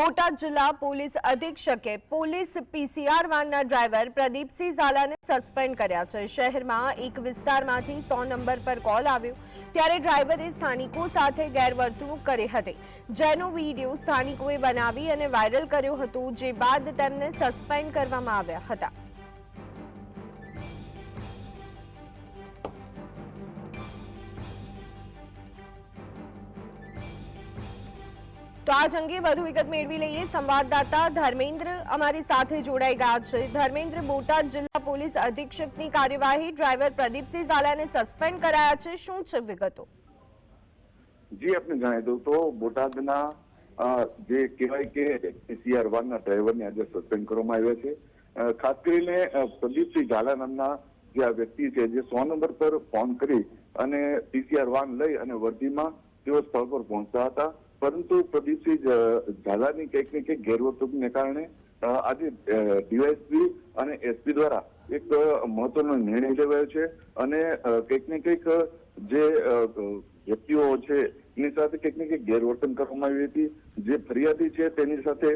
બોટાદ જિલ્લા પોલીસ અધિક્ષકે police PCR વાનના ડ્રાઈવર પ્રદીપસિંહ ઝાલાને સસ્પેન્ડ કર્યા છે. શહેરમાં એક વિસ્તારમાંથી સો નંબર પર કોલ આવ્યો, ત્યારે ડ્રાઈવરે સ્થાનિકો સાથે ગેરવર્તણૂક કરી હતી. જેનો વીડિયો સ્થાનિકોએ બનાવી અને વાયરલ કર્યો હતો, જે બાદ તેમને સસ્પેન્ડ કરવામાં આવ્યા હતા. તો અંગે વધુ વિગત મેળવી લઈએ. સંવાદદાતા ધર્મેન્દ્ર અમારી સાથે જોડાઈ ગયા છે. ધર્મેન્દ્ર, બોટાદ જિલ્લા પોલીસ અધિક્ષકની કાર્યવાહી ડ્રાઈવર પ્રદીપસિંહ ઝાલાને સસ્પેન્ડ કરાયા છે. શું છે વિગતો? જી, આપને જણાવી દઉં તો બોટાદના જે કહેવાય કે સીઆર વાનના ડ્રાઈવરને આજે સસ્પેન્ડ કરવામાં આવ્યા છે. ખાસ કરીને પ્રદીપસિંહ ઝાલા નામના જે આ વ્યક્તિ છે, જે સો નંબર પર ફોન કરી અને પીસીઆર વાન લઈ અને વર્દીમાં તેઓ સ્થળ પર પહોંચતા હતા. પરંતુ પ્રદીપસિંહ ઝાલાની કંઈક ને કંઈક ગેરવર્તણૂકને કારણે આજે ડીવાયસપી અને એસપી દ્વારા એક મહત્વનો નિર્ણય લેવાયો છે અને કંઈક ને કંઈક જે વ્યક્તિઓ છે, એની સાથે કંઈક ને કંઈક ગેરવર્તન કરવામાં આવી હતી. જે ફરિયાદી છે, તેની સાથે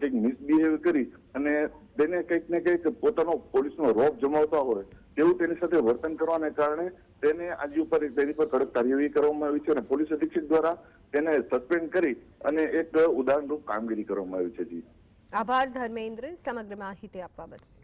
કંઈક મિસબિહેવ કરી અને તેને કંઈક ને કંઈક પોતાનો પોલીસનો રોપ જમાવતા હોય, તેવું તેની સાથે વર્તન કરવાને કારણે તેને આજે ઉપર તેની પર કડક કાર્યવાહી કરવામાં આવી છે અને પોલીસ અધિક્ષક દ્વારા તેને સસ્પેન્ડ કરી અને એક ઉદાહરણરૂપ કામગીરી કરવામાં આવી છે. જી. આભાર ધર્મેન્દ્ર સમગ્ર માહિતી આપવા બદલ.